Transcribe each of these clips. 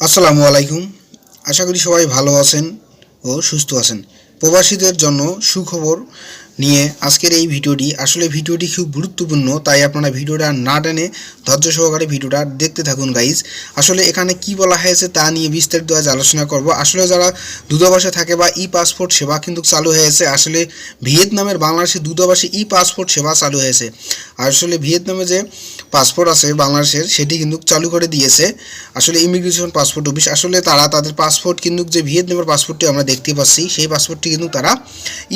আসসালামু আলাইকুম। আশা করি সবাই ভালো আছেন ও সুস্থ আছেন। প্রবাসীদের জন্য সুখবর নিয়ে আজকের এই ভিডিওটি। আসলে ভিডিওটি খুব গুরুত্বপূর্ণ, তাই আপনারা ভিডিওটা না টেনে ধৈর্য সহকারে ভিডিওটা দেখতে থাকুন গাইজ আসলে এখানে কি বলা হয়েছে তা নিয়ে বিস্তারিত আজ আলোচনা করব। আসলে যারা দূতাবাসে থাকে বা ই পাসপোর্ট সেবা কিন্তু চালু হয়েছে, আসলে ভিয়েতনামের বাংলাদেশের দূতাবাসে ই পাসপোর্ট সেবা চালু হয়েছে। আসলে ভিয়েতনামে যে পাসপোর্ট আছে বাংলাদেশের, সেটি কিন্তু চালু করে দিয়েছে। আসলে ইমিগ্রেশন পাসপোর্ট অফিস, আসলে তারা তাদের পাসপোর্ট কিন্তু যে ভিয়েতনামের পাসপোর্টটি আমরা দেখতে পাচ্ছি, সেই পাসপোর্টটি কিন্তু তারা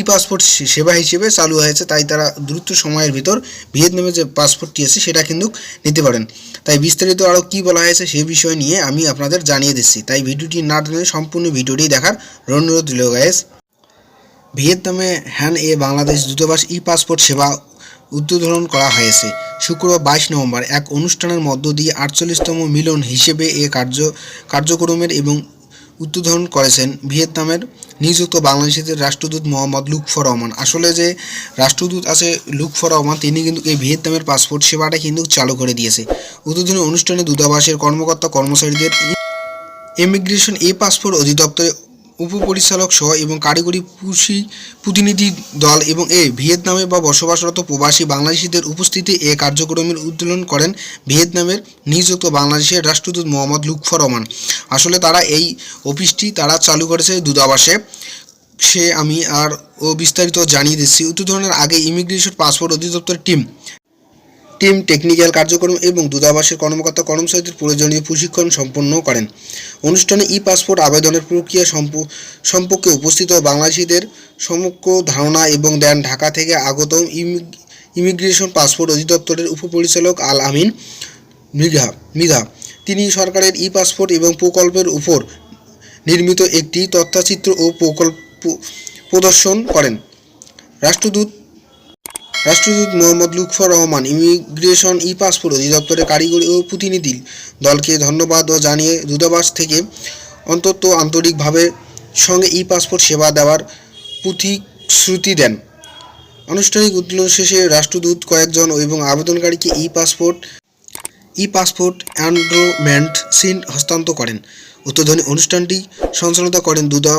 ই পাসপোর্ট সেবা হিসেবে চালু হয়েছে, তাই তারা দ্রুত সময়ের ভিতর ভিয়েতনামের যে পাসপোর্টটি আছে সেটা কিন্তু নিতে পারেন। তাই বিস্তারিত আরও কি বলা হয়েছে সে বিষয় নিয়ে আমি আপনাদের জানিয়ে দিচ্ছি। তাই ভিডিওটি না টেনে সম্পূর্ণ ভিডিওটি দেখার অনুরোধ দিল গায়েস ভিয়েতনামে হ্যান এ বাংলাদেশ দূতাবাস ই পাসপোর্ট সেবা উদ্বোধন করা হয়েছে। শুক্রবার বাইশ নভেম্বর এক অনুষ্ঠানের মধ্য দিয়ে আটচল্লিশতম মিলন হিসেবে এ কার্য, কার্যক্রমের এবং উদ্বোধন করেছেন ভিয়েতনামের নিযুক্ত বাংলাদেশের রাষ্ট্রদূত মোহাম্মদ লুকফর রহমান। আসলে যে রাষ্ট্রদূত আছে লুকফর রহমান, তিনি কিন্তু এই ভিয়েতনামের পাসপোর্ট সেবাটা কিন্তু চালু করে দিয়েছে। উদ্বোধনী অনুষ্ঠানে দূতাবাসের কর্মকর্তা কর্মচারীদের ইমিগ্রেশন এ, পাসপোর্ট অধিদপ্তরের উপপরিচালক সহ এবং কারিগরি পুষি প্রতিনিধি দল এবং এ ভিয়েতনামে বা বসবাসরত প্রবাসী বাংলাদেশিদের উপস্থিতি এ কার্যক্রমের উদ্বোধন করেন ভিয়েতনামের নিযুক্ত বাংলাদেশের রাষ্ট্রদূত মোহাম্মদ লুৎফর রহমান। আসলে তারা এই অফিসটি তারা চালু করেছে দূতাবাসে। সে আমি আর ও বিস্তারিত জানিয়ে দিচ্ছি। উদ্বোধনের আগে ইমিগ্রেশন পাসপোর্ট অধিদপ্তরের টিম টিম টেকনিক্যাল কার্যক্রম এবং দূতাবাসের কর্মকর্তা কর্মচারীদের প্রয়োজনীয় প্রশিক্ষণ সম্পন্ন করেন। অনুষ্ঠানে ই পাসপোর্ট আবেদনের প্রক্রিয়া সম্প- সম্পর্কে উপস্থিত বাংলাদেশিদের সমগ্র ধারণা এবং দেন ঢাকা থেকে আগত ইমি- ইমিগ্রেশন পাসপোর্ট অধিদপ্তরের উপপরিচালক আল আমিন মৃগা। মৃধা তিনি সরকারের ই পাসপোর্ট এবং প্রকল্পের উপর নির্মিত একটি তথ্যচিত্র ও প্রকল্প, প্রদর্শন করেন। রাষ্ট্রদূত রাষ্ট্রদূত Mohammad Lutfur Rahman immigration E passport অধিদপ্তরের কারিগরি ও প্রতিনিধি দলকে ধন্যবাদ ও জানিয়ে দূতাবাস থেকে অন্তত আন্তরিকভাবে সঙ্গে ই পাসপোর্ট সেবা দেওয়ার প্রতিশ্রুতি দেন। আনুষ্ঠানিক উদ্বোধন শেষে রাষ্ট্রদূত কয়েকজন এবং আবেদনকারীকে ই পাসপোর্ট ই পাসপোর্ট অ্যান্ড্রোমেন্ট সিন হস্তান্তর করেন। উদ্বোধনী অনুষ্ঠানটি সঞ্চালনা করেন দূতা,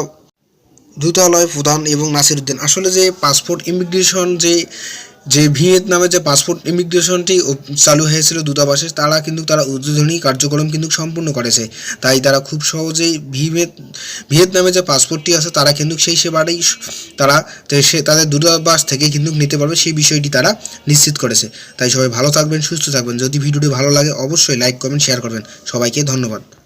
দূতালয় প্রধান এবং নাসির উদ্দিন আসলে যে পাসপোর্ট, ইমিগ্রেশন যে যে ভিয়েতনামে যে পাসপোর্ট ইমিগ্রেশনটি চালু হয়েছিল দূতাবাসে, তারা কিন্তু তারা উদ্বোধনী কার্যক্রম কিন্তু সম্পূর্ণ করেছে। তাই তারা খুব সহজেই ভিয়েত, ভিয়েতনামে যে পাসপোর্টটি আছে, তারা কিন্তু সেই সেবাটাই তারা সে, তাদের দূতাবাস থেকে কিন্তু নিতে পারবে সেই বিষয়টি তারা নিশ্চিত করেছে। তাই সবাই ভালো থাকবেন, সুস্থ থাকবেন। যদি ভিডিওটি ভালো লাগে, অবশ্যই লাইক, কমেন্ট, শেয়ার করবেন। সবাইকে ধন্যবাদ।